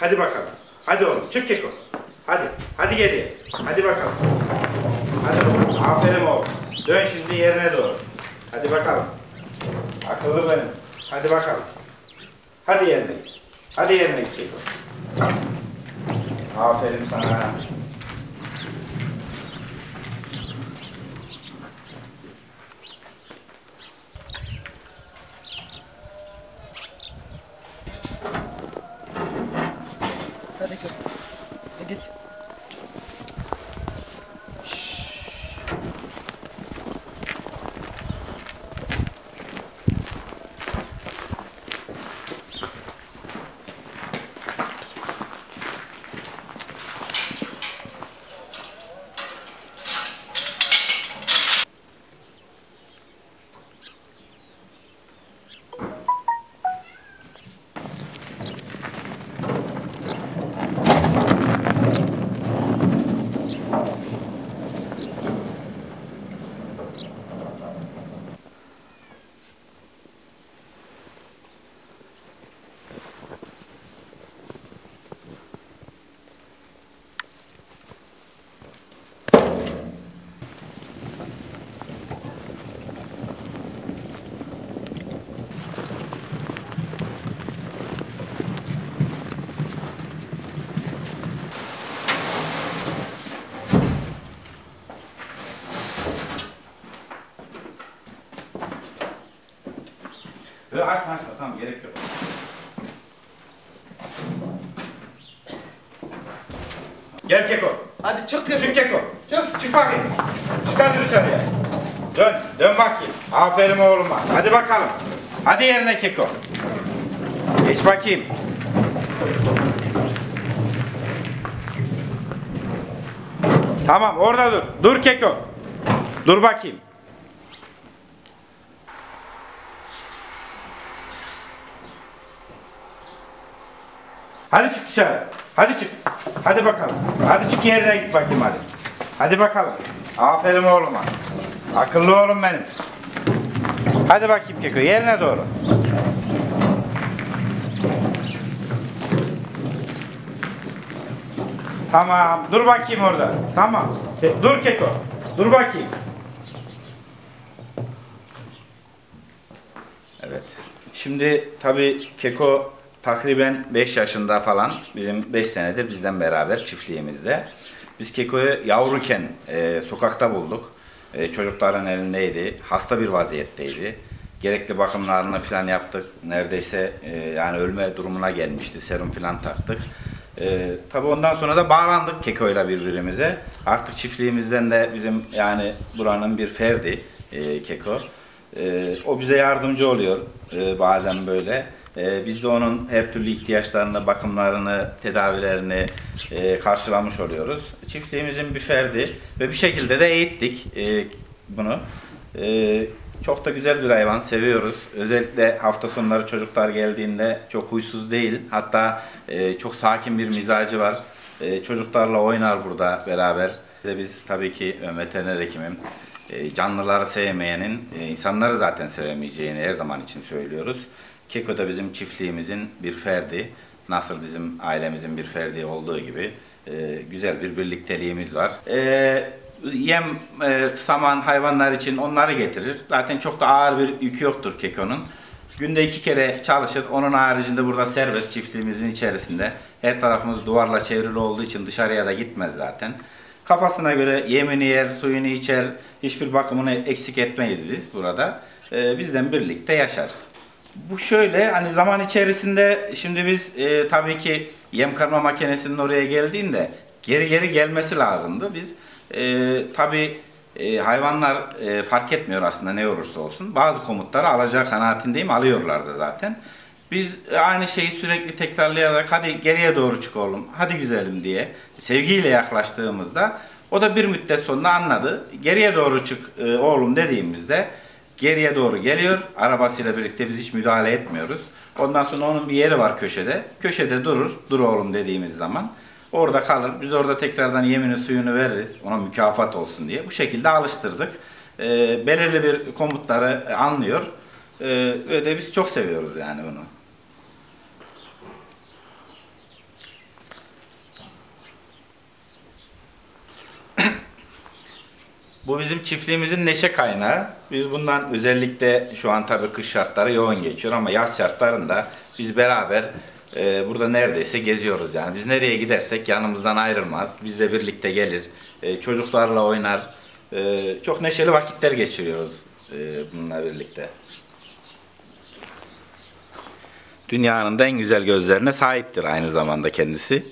Hadi bakalım. Hadi oğlum çık Keko. Hadi. Hadi geriye. Hadi bakalım. Hadi oğlum. Aferin oğlum. Dön şimdi yerine doğru. Hadi bakalım. Akıllı benim. Hadi bakalım. Hadi yerine git. Hadi yerine git Keko. Aferin sana. Hadi git. Böyle açma açma tamam gerek yok. Gel Keko. Hadi çık Çık kızım. Keko. Çık. Çık bakayım. Çık hadi dışarıya. Dön. Dön bakayım. Aferin oğluma. Hadi bakalım. Hadi yerine Keko. Geç bakayım. Tamam orada dur. Dur Keko. Dur bakayım. Hadi çık dışarı. Hadi çık. Hadi bakalım. Hadi çık yerine git bakayım hadi. Hadi bakalım. Aferin oğluma. Akıllı oğlum benim. Hadi bakayım Keko yerine doğru. Tamam. Dur bakayım orada. Tamam. Dur Keko. Dur bakayım. Evet. Şimdi tabii Keko takriben 5 yaşında falan. Bizim 5 senedir bizden beraber çiftliğimizde. Biz Keko'yu yavruken e, sokakta bulduk. E, çocukların elindeydi. Hasta bir vaziyetteydi. Gerekli bakımlarını falan yaptık. Neredeyse e, yani ölme durumuna gelmişti. Serum falan taktık. E, tabii ondan sonra da bağlandık Keko'yla birbirimize. Artık çiftliğimizden de bizim yani buranın bir ferdi e, Keko. Ee, o bize yardımcı oluyor ee, bazen böyle. Ee, biz de onun her türlü ihtiyaçlarını, bakımlarını, tedavilerini e, karşılamış oluyoruz. Çiftliğimizin bir ferdi ve bir şekilde de eğittik e, bunu. Ee, çok da güzel bir hayvan, seviyoruz. Özellikle hafta sonları çocuklar geldiğinde çok huysuz değil. Hatta e, çok sakin bir mizacı var. E, çocuklarla oynar burada beraber. Ve biz tabii ki e, veteriner hekimim. E, canlıları sevmeyenin e, insanları zaten sevemeyeceğini her zaman için söylüyoruz. Keko da bizim çiftliğimizin bir ferdi. Nasıl bizim ailemizin bir ferdi olduğu gibi e, güzel bir birlikteliğimiz var. E, yem, e, saman hayvanlar için onları getirir. Zaten çok da ağır bir yükü yoktur Keko'nun. Günde iki kere çalışır. Onun haricinde burada serbest çiftliğimizin içerisinde. Her tarafımız duvarla çevrili olduğu için dışarıya da gitmez zaten. Kafasına göre yemini yer, suyunu içer. Hiçbir bakımını eksik etmeyiz biz burada. Ee, bizden birlikte yaşar. Bu şöyle hani zaman içerisinde şimdi biz e, tabii ki yem karma makinesinin oraya geldiğinde geri geri gelmesi lazımdı. Biz e, tabii e, hayvanlar e, fark etmiyor aslında ne olursa olsun. Bazı komutları alacağı kanaatindeyim alıyorlar da zaten. Biz aynı şeyi sürekli tekrarlayarak hadi geriye doğru çık oğlum, hadi güzelim diye sevgiyle yaklaştığımızda o da bir müddet sonra anladı. Geriye doğru çık e, oğlum dediğimizde geriye doğru geliyor. Arabasıyla birlikte biz hiç müdahale etmiyoruz. Ondan sonra onun bir yeri var köşede. Köşede durur, dur oğlum dediğimiz zaman. Orada kalır. Biz orada tekrardan yemini suyunu veririz. Ona mükafat olsun diye. Bu şekilde alıştırdık. E, belirli bir komutları anlıyor. E, ve de biz çok seviyoruz yani bunu. Bu bizim çiftliğimizin neşe kaynağı. Biz bundan özellikle şu an tabii kış şartları yoğun geçiyor ama yaz şartlarında biz beraber e, burada neredeyse geziyoruz yani. Biz nereye gidersek yanımızdan ayrılmaz. Bizle birlikte gelir. E, çocuklarla oynar. E, çok neşeli vakitler geçiriyoruz e, bununla birlikte. Dünyanın en güzel gözlerine sahiptir aynı zamanda kendisi.